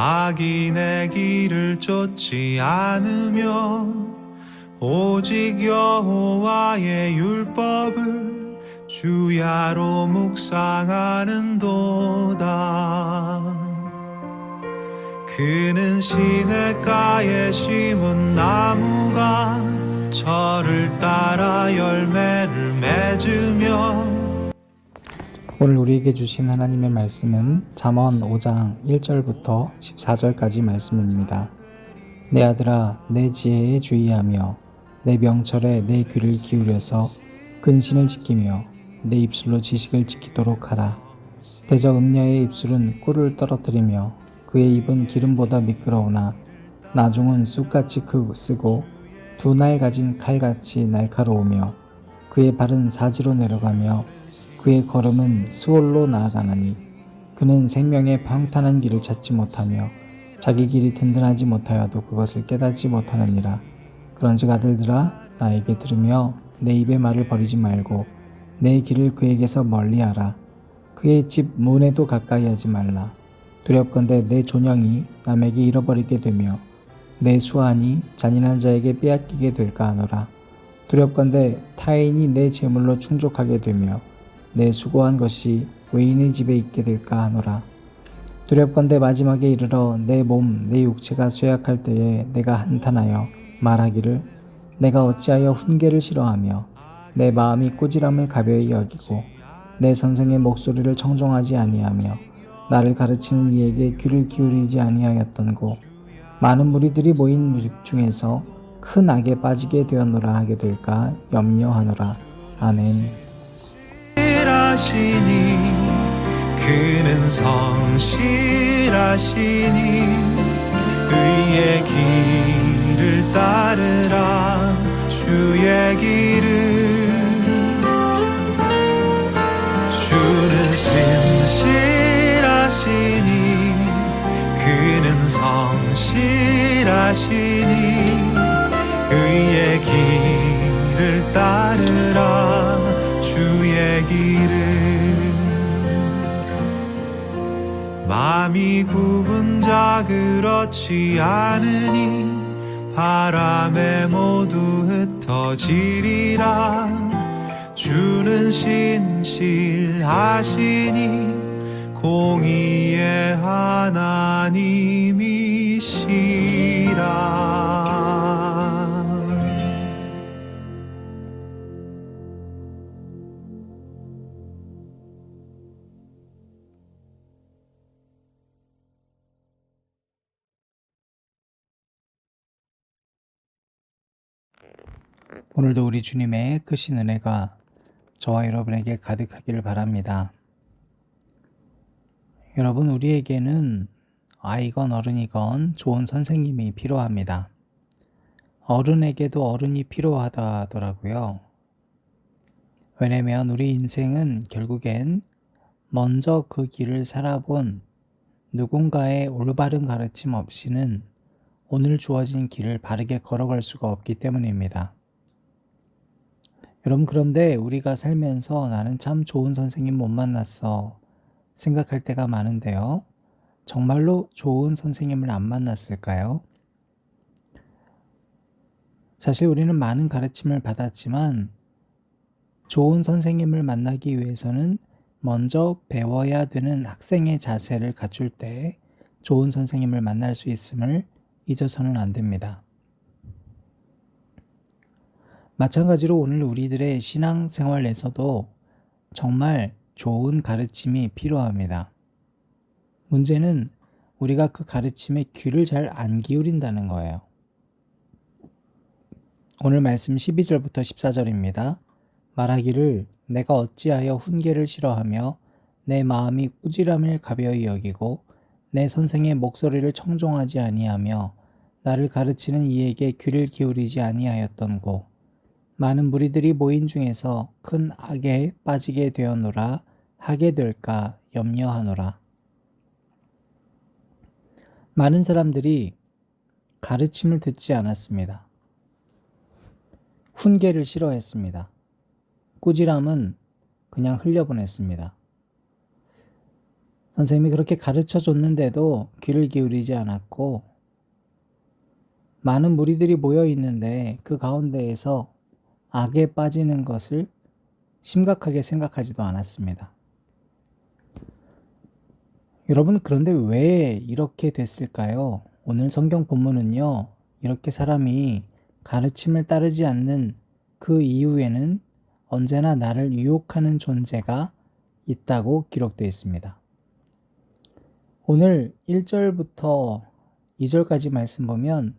악인의 길을 쫓지 않으며 오직 여호와의 율법을 주야로 묵상하는도다. 그는 시냇가에 심은 나무가 철을 따라 열매를 맺으며 오늘 우리에게 주신 하나님의 말씀은 잠언 5장 1절부터 14절까지 말씀입니다. 내 아들아 내 지혜에 주의하며 내 명철에 내 귀를 기울여서 근신을 지키며 내 입술로 지식을 지키도록 하라. 대저 음녀의 입술은 꿀을 떨어뜨리며 그의 입은 기름보다 미끄러우나 나중은 쑥같이 크 쓰고 두 날 가진 칼같이 날카로우며 그의 발은 사지로 내려가며 그의 걸음은 수월로 나아가나니 그는 생명의 평탄한 길을 찾지 못하며 자기 길이 든든하지 못하여도 그것을 깨닫지 못하느니라. 그런즉 아들들아 나에게 들으며 내 입의 말을 버리지 말고 내 길을 그에게서 멀리하라. 그의 집 문에도 가까이 하지 말라. 두렵건대 내 존영이 남에게 잃어버리게 되며 내 수완이 잔인한 자에게 빼앗기게 될까 하노라. 두렵건대 타인이 내 재물로 충족하게 되며 내 수고한 것이 외인의 집에 있게 될까 하노라. 두렵건대 마지막에 이르러 내 몸, 내 육체가 쇠약할 때에 내가 한탄하여 말하기를 내가 어찌하여 훈계를 싫어하며 내 마음이 꾸지람을 가벼이 여기고 내 선생의 목소리를 청종하지 아니하며 나를 가르치는 이에게 귀를 기울이지 아니하였던고 많은 무리들이 모인 무식 중에서 큰 악에 빠지게 되었노라 하게 될까 염려하노라. 아멘. 성실하시니 그는 성실하시니 의의 길을 따르라. 주의 길을. 주는 신실하시니 그는 성실하시니 마음이 굽은 자 그렇지 않으니 바람에 모두 흩어지리라. 주는 신실하시니 공의의 하나님이시라 오늘도 우리 주님의 크신 은혜가 저와 여러분에게 가득하기를 바랍니다. 여러분, 우리에게는 아이건 어른이건 좋은 선생님이 필요합니다. 어른에게도 어른이 필요하다 하더라고요. 왜냐면 우리 인생은 결국엔 먼저 그 길을 살아본 누군가의 올바른 가르침 없이는 오늘 주어진 길을 바르게 걸어갈 수가 없기 때문입니다. 여러분, 그런데 우리가 살면서 나는 참 좋은 선생님 못 만났어 생각할 때가 많은데요. 정말로 좋은 선생님을 안 만났을까요? 사실 우리는 많은 가르침을 받았지만 좋은 선생님을 만나기 위해서는 먼저 배워야 되는 학생의 자세를 갖출 때 좋은 선생님을 만날 수 있음을 잊어서는 안 됩니다. 마찬가지로 오늘 우리들의 신앙 생활에서도 정말 좋은 가르침이 필요합니다. 문제는 우리가 그 가르침에 귀를 잘 안 기울인다는 거예요. 오늘 말씀 12절부터 14절입니다. 말하기를 내가 어찌하여 훈계를 싫어하며 내 마음이 꾸지람을 가벼이 여기고 내 선생의 목소리를 청종하지 아니하며 나를 가르치는 이에게 귀를 기울이지 아니하였던고 많은 무리들이 모인 중에서 큰 악에 빠지게 되었노라 하게 될까 염려하노라. 많은 사람들이 가르침을 듣지 않았습니다. 훈계를 싫어했습니다. 꾸지람은 그냥 흘려보냈습니다. 선생님이 그렇게 가르쳐 줬는데도 귀를 기울이지 않았고, 많은 무리들이 모여 있는데 그 가운데에서 악에 빠지는 것을 심각하게 생각하지도 않았습니다. 여러분, 그런데 왜 이렇게 됐을까요? 오늘 성경 본문은요, 이렇게 사람이 가르침을 따르지 않는 그 이후에는 언제나 나를 유혹하는 존재가 있다고 기록되어 있습니다. 오늘 1절부터 2절까지 말씀 보면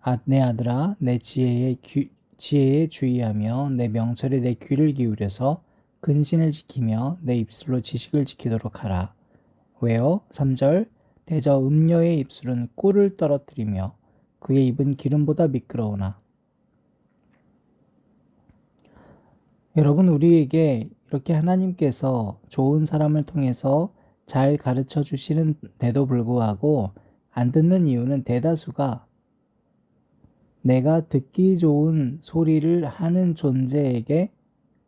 아, 내 아들아 내 지혜에, 귀, 지혜에 주의하며 내 명철에 내 귀를 기울여서 근신을 지키며 내 입술로 지식을 지키도록 하라. 왜요? 3절 대저 음녀의 입술은 꿀을 떨어뜨리며 그의 입은 기름보다 미끄러우나 여러분 우리에게 이렇게 하나님께서 좋은 사람을 통해서 잘 가르쳐 주시는데도 불구하고 안 듣는 이유는 대다수가 내가 듣기 좋은 소리를 하는 존재에게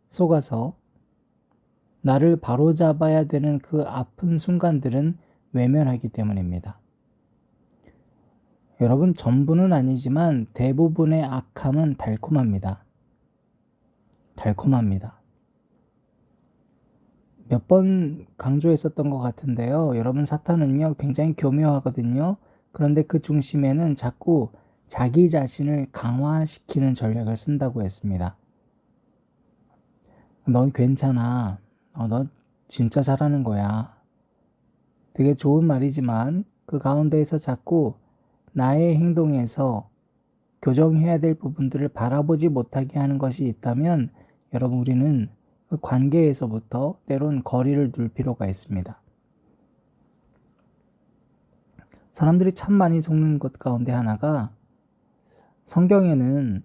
속아서 나를 바로잡아야 되는 그 아픈 순간들은 외면하기 때문입니다. 여러분, 전부는 아니지만 대부분의 악함은 달콤합니다. 달콤합니다. 몇 번 강조했었던 것 같은데요. 여러분, 사탄은요, 굉장히 교묘하거든요. 그런데 그 중심에는 자꾸 자기 자신을 강화시키는 전략을 쓴다고 했습니다. 넌 괜찮아. 어, 너 진짜 잘하는 거야. 되게 좋은 말이지만 그 가운데에서 자꾸 나의 행동에서 교정해야 될 부분들을 바라보지 못하게 하는 것이 있다면 여러분 우리는 그 관계에서부터 때론 거리를 둘 필요가 있습니다. 사람들이 참 많이 속는 것 가운데 하나가 성경에는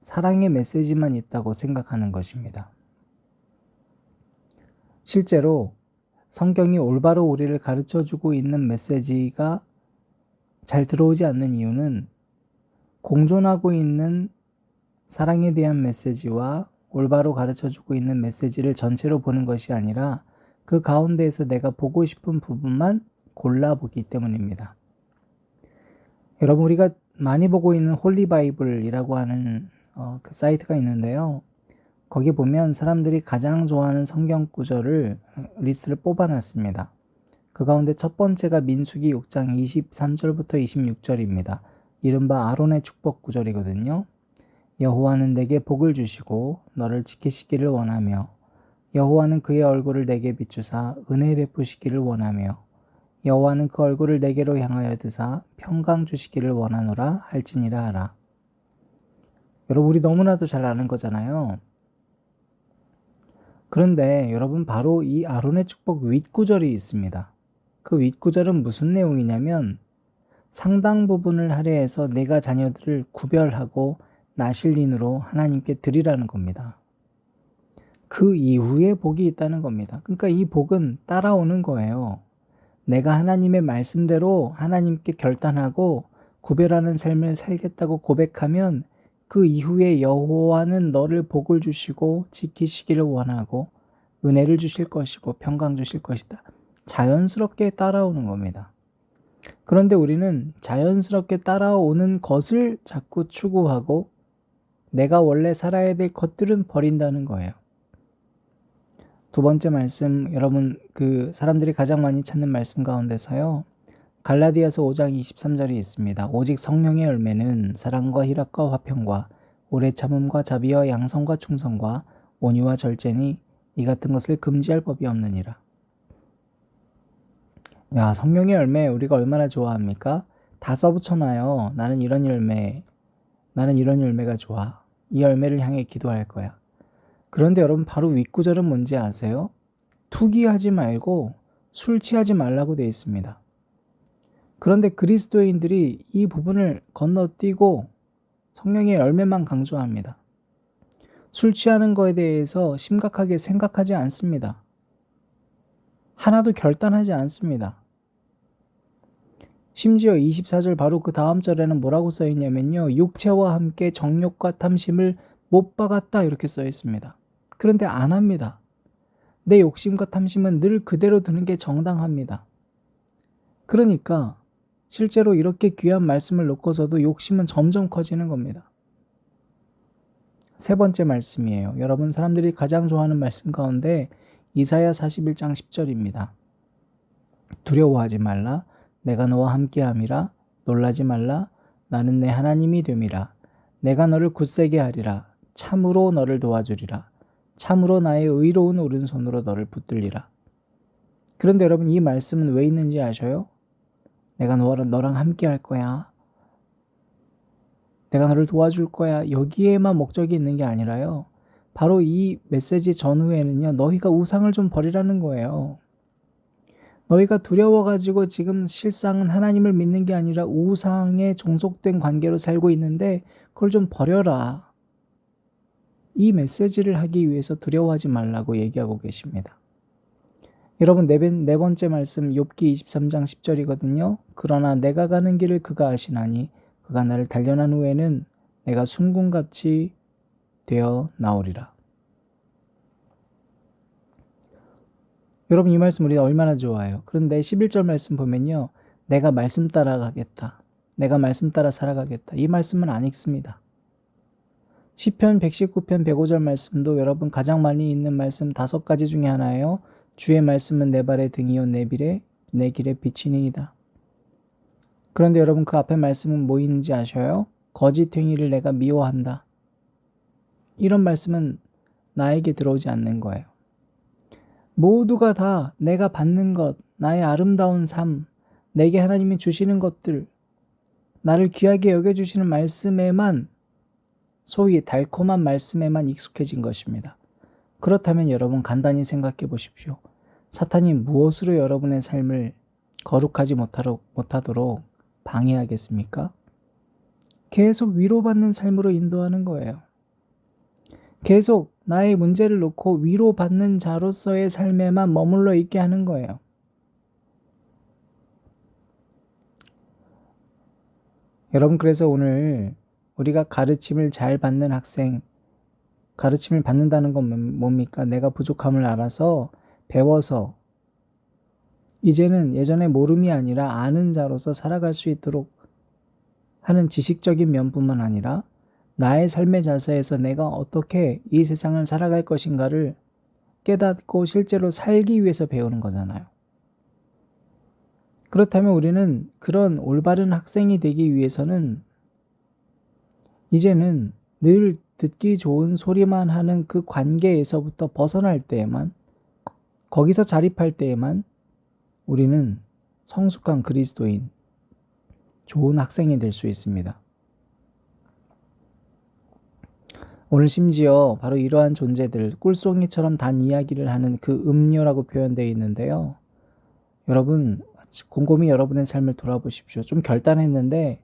사랑의 메시지만 있다고 생각하는 것입니다. 실제로 성경이 올바로 우리를 가르쳐 주고 있는 메시지가 잘 들어오지 않는 이유는 공존하고 있는 사랑에 대한 메시지와 올바로 가르쳐 주고 있는 메시지를 전체로 보는 것이 아니라 그 가운데에서 내가 보고 싶은 부분만 골라보기 때문입니다. 여러분, 우리가 많이 보고 있는 홀리 바이블이라고 하는 어, 그 사이트가 있는데요. 거기 보면 사람들이 가장 좋아하는 성경 구절을 리스트를 뽑아놨습니다. 그 가운데 첫 번째가 민수기 6장 23절부터 26절입니다. 이른바 아론의 축복 구절이거든요. 여호와는 내게 복을 주시고 너를 지키시기를 원하며 여호와는 그의 얼굴을 내게 비추사 은혜 베푸시기를 원하며 여호와는 그 얼굴을 내게로 향하여 드사 평강 주시기를 원하노라 할지니라 하라. 여러분 우리 너무나도 잘 아는 거잖아요. 그런데 여러분 바로 이 아론의 축복 윗구절이 있습니다. 그 윗구절은 무슨 내용이냐면 상당 부분을 할애해서 내가 자녀들을 구별하고 나실린으로 하나님께 드리라는 겁니다. 그 이후에 복이 있다는 겁니다. 그러니까 이 복은 따라오는 거예요. 내가 하나님의 말씀대로 하나님께 결단하고 구별하는 삶을 살겠다고 고백하면 그 이후에 여호와는 너를 복을 주시고 지키시기를 원하고 은혜를 주실 것이고 평강 주실 것이다. 자연스럽게 따라오는 겁니다. 그런데 우리는 자연스럽게 따라오는 것을 자꾸 추구하고 내가 원래 살아야 될 것들은 버린다는 거예요. 두 번째 말씀, 여러분, 그 사람들이 가장 많이 찾는 말씀 가운데서요. 갈라디아서 5장 23절이 있습니다. 오직 성령의 열매는 사랑과 희락과 화평과 오래 참음과 자비와 양성과 충성과 온유와 절제니 이 같은 것을 금지할 법이 없느니라. 야, 성령의 열매 우리가 얼마나 좋아합니까? 다 써붙여놔요. 나는 이런 열매, 나는 이런 열매가 좋아. 이 열매를 향해 기도할 거야. 그런데 여러분 바로 윗구절은 뭔지 아세요? 투기하지 말고 술 취하지 말라고 되어 있습니다. 그런데 그리스도인들이 이 부분을 건너뛰고 성령의 열매만 강조합니다. 술 취하는 것에 대해서 심각하게 생각하지 않습니다. 하나도 결단하지 않습니다. 심지어 24절 바로 그 다음 절에는 뭐라고 써 있냐면요. 육체와 함께 정욕과 탐심을 못 박았다 이렇게 써 있습니다. 그런데 안 합니다. 내 욕심과 탐심은 늘 그대로 두는 게 정당합니다. 그러니까 실제로 이렇게 귀한 말씀을 놓고서도 욕심은 점점 커지는 겁니다. 세 번째 말씀이에요. 여러분 사람들이 가장 좋아하는 말씀 가운데 이사야 41장 10절입니다. 두려워하지 말라 내가 너와 함께함이라 놀라지 말라 나는 내 하나님이 됨이라 내가 너를 굳세게 하리라 참으로 너를 도와주리라 참으로 나의 의로운 오른손으로 너를 붙들리라. 그런데 여러분 이 말씀은 왜 있는지 아셔요? 내가 너랑, 너랑 함께 할 거야. 내가 너를 도와줄 거야. 여기에만 목적이 있는 게 아니라요. 바로 이 메시지 전후에는요. 너희가 우상을 좀 버리라는 거예요. 너희가 두려워가지고 지금 실상은 하나님을 믿는 게 아니라 우상에 종속된 관계로 살고 있는데 그걸 좀 버려라. 이 메시지를 하기 위해서 두려워하지 말라고 얘기하고 계십니다. 여러분 네, 번- 네 번째 말씀 욥기 23장 10절이거든요. 그러나 내가 가는 길을 그가 아시나니 그가 나를 단련한 후에는 내가 순금같이 되어 나오리라. 여러분 이 말씀 우리가 얼마나 좋아요. 그런데 11절 말씀 보면요. 내가 말씀 따라가겠다. 내가 말씀 따라 살아가겠다. 이 말씀은 안 읽습니다. 시편 119편 105절 말씀도 여러분 가장 많이 있는 말씀 다섯 가지 중에 하나예요. 주의 말씀은 내 발의 등이요 내 길에 내 길에 비치니이다. 그런데 여러분 그 앞에 말씀은 뭐인지 아셔요? 거짓 행위를 내가 미워한다. 이런 말씀은 나에게 들어오지 않는 거예요. 모두가 다 내가 받는 것, 나의 아름다운 삶, 내게 하나님이 주시는 것들, 나를 귀하게 여겨주시는 말씀에만 소위 달콤한 말씀에만 익숙해진 것입니다. 그렇다면 여러분 간단히 생각해 보십시오. 사탄이 무엇으로 여러분의 삶을 거룩하지 못하도록 방해하겠습니까? 계속 위로받는 삶으로 인도하는 거예요. 계속 나의 문제를 놓고 위로받는 자로서의 삶에만 머물러 있게 하는 거예요. 여러분, 그래서 오늘 우리가 가르침을 잘 받는 학생, 가르침을 받는다는 건 뭡니까? 내가 부족함을 알아서 배워서 이제는 예전에 모름이 아니라 아는 자로서 살아갈 수 있도록 하는 지식적인 면뿐만 아니라 나의 삶의 자세에서 내가 어떻게 이 세상을 살아갈 것인가를 깨닫고 실제로 살기 위해서 배우는 거잖아요. 그렇다면 우리는 그런 올바른 학생이 되기 위해서는 이제는 늘 듣기 좋은 소리만 하는 그 관계에서부터 벗어날 때에만 거기서 자립할 때에만 우리는 성숙한 그리스도인, 좋은 학생이 될 수 있습니다. 오늘 심지어 바로 이러한 존재들, 꿀송이처럼 단 이야기를 하는 그 음료라고 표현되어 있는데요. 여러분, 곰곰이 여러분의 삶을 돌아보십시오. 좀 결단했는데,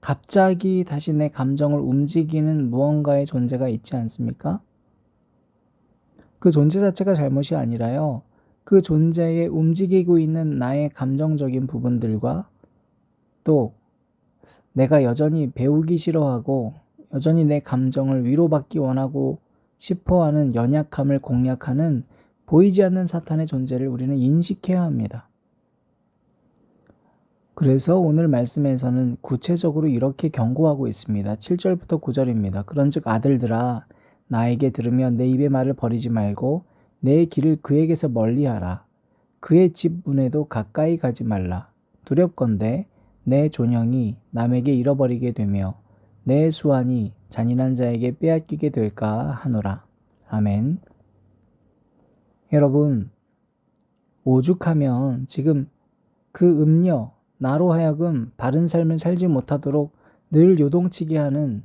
갑자기 다시 내 감정을 움직이는 무언가의 존재가 있지 않습니까? 그 존재 자체가 잘못이 아니라요. 그 존재에 움직이고 있는 나의 감정적인 부분들과 또 내가 여전히 배우기 싫어하고 여전히 내 감정을 위로받기 원하고 싶어 하는 연약함을 공략하는 보이지 않는 사탄의 존재를 우리는 인식해야 합니다. 그래서 오늘 말씀에서는 구체적으로 이렇게 경고하고 있습니다. 7절부터 9절입니다. 그런즉 아들들아 나에게 들으며 내 입의 말을 버리지 말고 내 길을 그에게서 멀리하라. 그의 집 문에도 가까이 가지 말라. 두렵건대 내 존영이 남에게 잃어버리게 되며 내 수완이 잔인한 자에게 빼앗기게 될까 하노라. 아멘. 여러분, 오죽하면 지금 그 음녀, 나로 하여금 바른 삶을 살지 못하도록 늘 요동치게 하는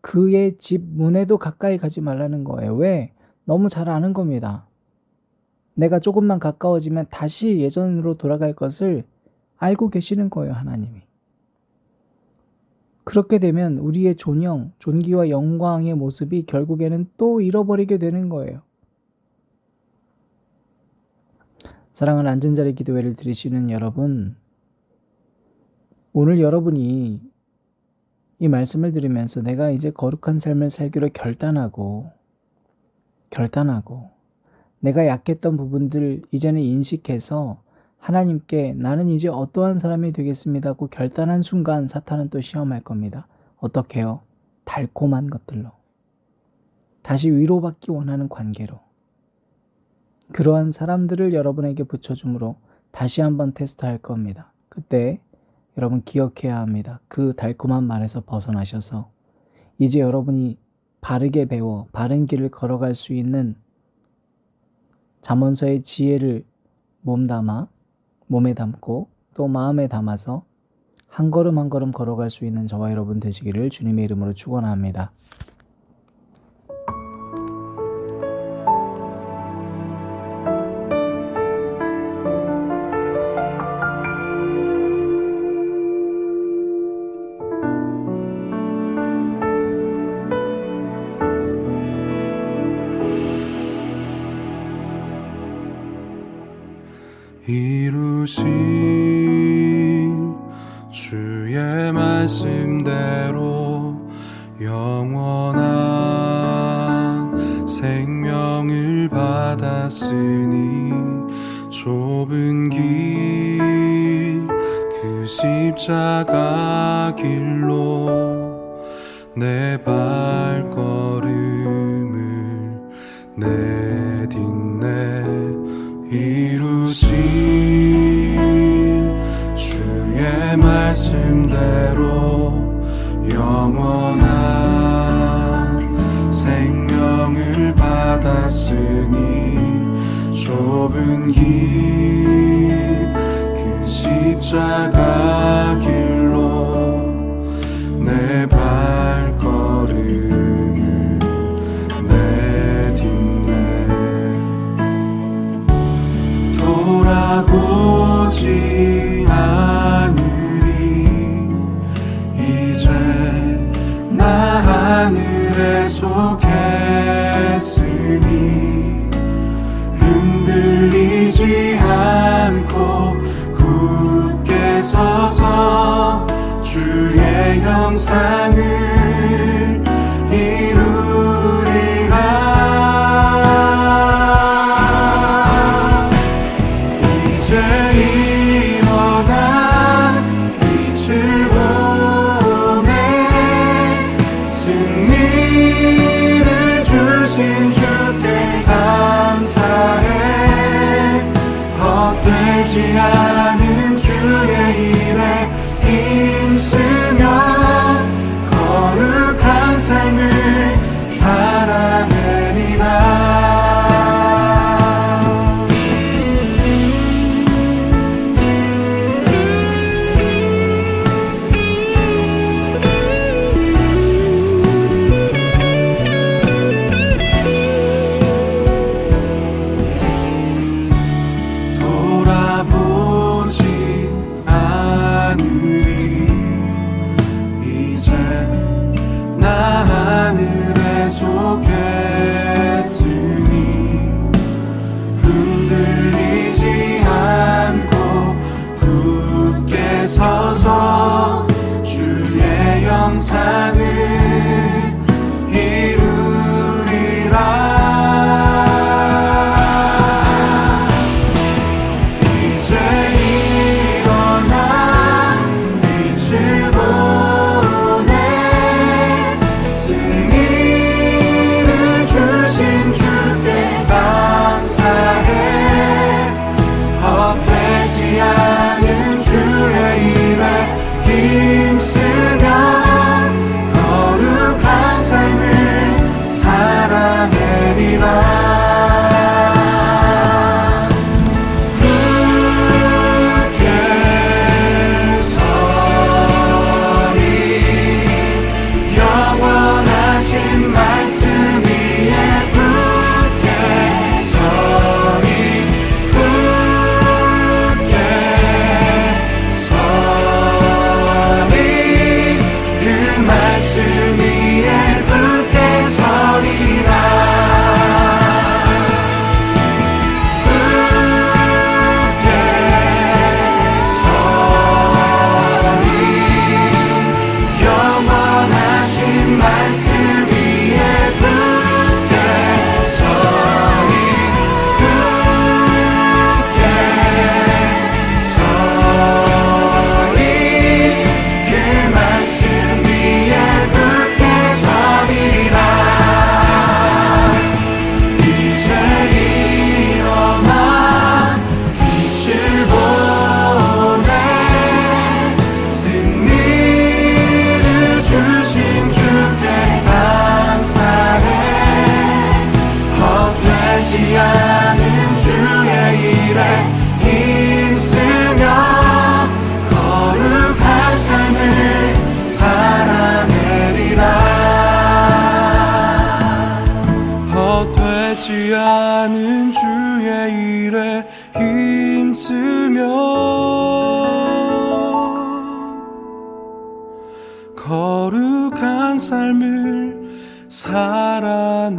그의 집 문에도 가까이 가지 말라는 거예요. 왜? 너무 잘 아는 겁니다. 내가 조금만 가까워지면 다시 예전으로 돌아갈 것을 알고 계시는 거예요, 하나님이. 그렇게 되면 우리의 존영, 존귀와 영광의 모습이 결국에는 또 잃어버리게 되는 거예요. 사랑하는 안전자리 기도회를 들으시는 여러분, 오늘 여러분이 이 말씀을 들으면서 내가 이제 거룩한 삶을 살기로 결단하고, 결단하고, 내가 약했던 부분들 이제는 인식해서 하나님께 나는 이제 어떠한 사람이 되겠습니다고 결단한 순간 사탄은 또 시험할 겁니다. 어떻게요? 달콤한 것들로. 다시 위로받기 원하는 관계로. 그러한 사람들을 여러분에게 붙여줌으로 다시 한번 테스트할 겁니다. 그때 여러분 기억해야 합니다. 그 달콤한 말에서 벗어나셔서 이제 여러분이 바르게 배워 바른 길을 걸어갈 수 있는 잠언서의 지혜를 몸담아 몸에 담고 또 마음에 담아서 한 걸음 한 걸음 걸어갈 수 있는 저와 여러분 되시기를 주님의 이름으로 축원합니다. 이루신 주의 말씀대로 영원한 생명을 받았으니 좁은 길 그 십자가 길로 내 발걸음을 내 받았으니 좁은 길 형상을 힘쓰며 거룩한 삶을 살아내리라